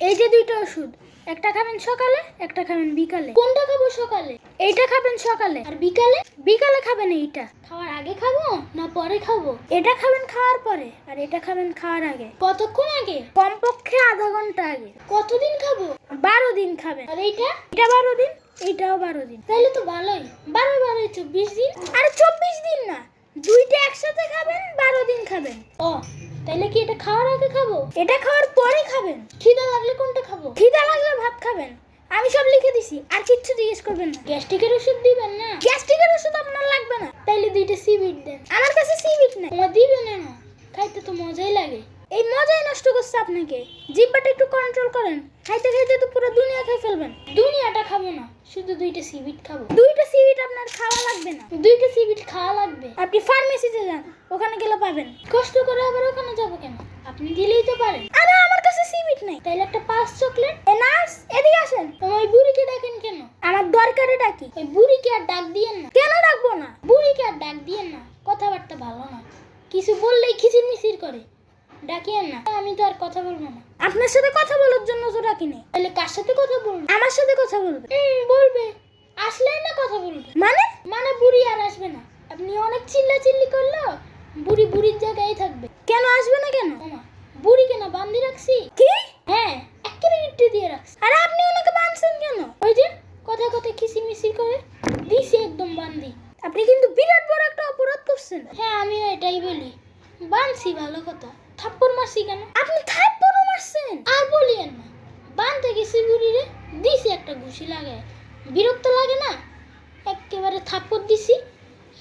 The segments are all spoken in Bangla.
এই যে দুইটা ওষুধ, একটা খাবেন সকালে, একটা খাবেন বিকালে। কোনটা খাব সকালে? এইটা খাবেন সকালে। আর বিকালে? বিকালে খাবেন এইটা। খাওয়ার আগে খাব না পরে খাব? এটা খাবেন খাওয়ার পরে, আর এটা খাবেন খাওয়ার আগে। কতক্ষণ আগে? কমপক্ষে আধা ঘণ্টা আগে। কতদিন খাব? বারো দিন খাবেন। আর এইটা? এটা বারো দিন, এইটাও বারো দিন। তাহলে তো ভালোই। বারো বারো চব্বিশ দিন? আর চব্বিশ দিন না। দুইটা একসাথে খাবেন বারো দিন খাবেন? ও তাইলে কি এটা খাওয়ার আগে খাব? এটা খাওয়ার পরে খাবেন। খিদা লাগলে কোনটা খাব? খিদা লাগলে ভাত খাবেন। আমি সব লিখে দিছি আর কিচ্ছু জিজ্ঞেস করবেন না। গ্যাস্ট্রিকের ওষুধ দিবেন না? গ্যাস্ট্রিকের ওষুধ আপনার লাগবে না। তাইলে দুইটা সিবিট দেন। আমার কাছে সিবিট নেই। তোমার দিবেন না খাইতে তো মজাই লাগে। এই মজাই নষ্ট করছে আপনাকে। জিব্বাটা একটু কন্ট্রোল করেন। খাইতে খাইতে তো পুরো দুনিয়া খেয়ে ফেলবেন। দুনিয়াটা খাব না। শুধু দুইটা সিবিট খাব। দুইটা সিবিট আপনার খাওয়া লাগবে না। দুইটা সিবিট খাওয়া লাগবে। আপনি ফার্মেসিতে যান ওখানে গেলে পাবেন। কষ্ট করে আবার ওখানে যাব কেন? আপনি দিলেই তো পারেন। আরে আমার কাছে সিবিট নেই। তাইলে একটা পাঁচ চকলেট এ নার্স এদিকে আসেন। ওই বুড়িকে ডাকেন কেন? আমার দরকারে ডাকি। ওই বুড়িকে আর ডাক দিয়েন না। কেন ডাকবো না? বুড়িকে আর ডাক দিয়েন না। কথাবার্তা ভালো না কিছু বললেই খিচির মিচির করে। ডাকিয়েন না। আমি তো আর কথা বলব না। আপনার সাথে কথা বলার জন্য তো ডাকিনি। তাহলে কার সাথে কথা বলব? আমার সাথে কথা বলবে? বলবে। আসলেই না কথা বলবে। মানে? মানে বুড়ি আর আসবে না। আপনি অনেক চিল্লা চিল্লি করল বুড়ি বুড়ির জায়গায় থাকবে। কেন আসবে না কেন? বুড়ি কেন বান্ধি রাখছি? কি? হ্যাঁ একেবারে ইট্টে দিয়ে রাখছি। আরে আপনি ওনাকে বাঁধছেন কেন? ওই যে কথা কথা কিসিমিসি করে দিছি একদম বান্ধি। আপনি কিন্তু বিরাট বড় একটা অপরাধ করছেন। হ্যাঁ আমিও এটাই বলি। বানছি ভালো কথা। থাপ্পড় মারছি কেন? আপনি মারছেন আর বলিয়েন না। বানতে গেছি বুড়িরে দিছি একটা ঘুষি লাগায় বিরক্ত লাগে না? একেবারে থাপ্পড় দিছি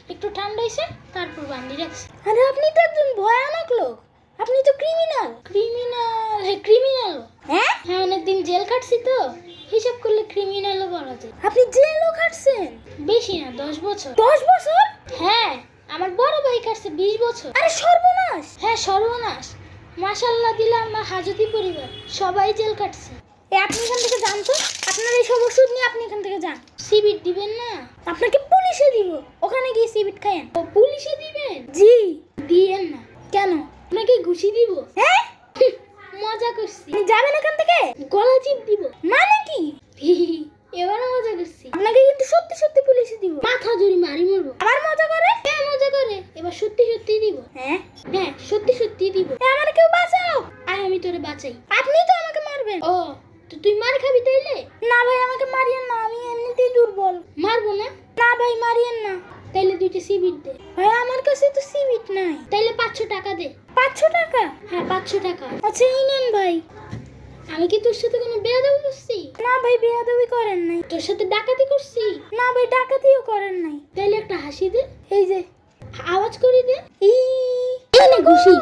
একটু ঠান্ডা হয়েছে তারপর বান্ধি রাখছি। আরে আপনি তো একজন ভয়ানক লোক। আপনি তো ক্রিমিনাল ক্রিমিনাল হে ক্রিমিনাল হ্যাঁ? হ্যাঁ অনেকদিন জেল কাটছি তো। হিসাব করলে ক্রিমিনালও বলা যায়। আপনি জেলও কাটছেন বেশি না দশ বছর। দশ বছর? হ্যাঁ আমার বড় ভাই কাটছে বিশ বছর। আরে সর্বনাশ! হ্যাঁ সর্বনাশ। মাশাল্লাহ দিলে আমরা হাজতি পরিবার সবাই জেল কাটছে। এ আপনি এখান থেকে যান তো। আপনার এই সব ওষুধ নিয়ে আপনি এখান থেকে যান। সিবিট দিবেন না? আপনাকে পুলিশে দিব। ওখানে গিয়ে সিবিট খায়েন ও পুলিশে দিবেন? জি। দিয়েন না। কেন? আপনাকে ঘুষি দিব। হ্যাঁ? মজা করছি। আপনি যাবেন এখান থেকে? গলা চিপ দিব। মানে কি? এবার মজা করছি। আপনাকে কিন্তু সত্যি সত্যি পুলিশে দিব। মাথা জুড়ি মারি মরবো। আবার মজা করে? হ্যাঁ মজা করে। এবার সত্যি সত্যি দিব। হ্যাঁ? হ্যাঁ সত্যি সত্যি দিব। বাঁচাই। আপনি তো আমাকে মারবেন। ও তো তুই মার খাবি তাইলে? না ভাই আমাকে মারিয়েন না আমি এমনিতেই দুর্বল। মারবো না? না ভাই মারিয়েন না। তাইলে দুইটা সিবিট দে। ভাই আমার কাছে তো সিবিট নাই। তাইলে পাঁচশো টাকা দে। পাঁচশো টাকা? হ্যাঁ পাঁচশো টাকা। আচ্ছা এই নেন ভাই। আমি কি তোর সাথে কোনো বেয়াদবি করছি? না ভাই বেয়াদবি করেন নাই। তোর সাথে ডাকাতি করছি? না ভাই ডাকাতিও করেন নাই। তাইলে একটা হাসি দে। এই যে। আওয়াজ করি দে। ই ঘুষি।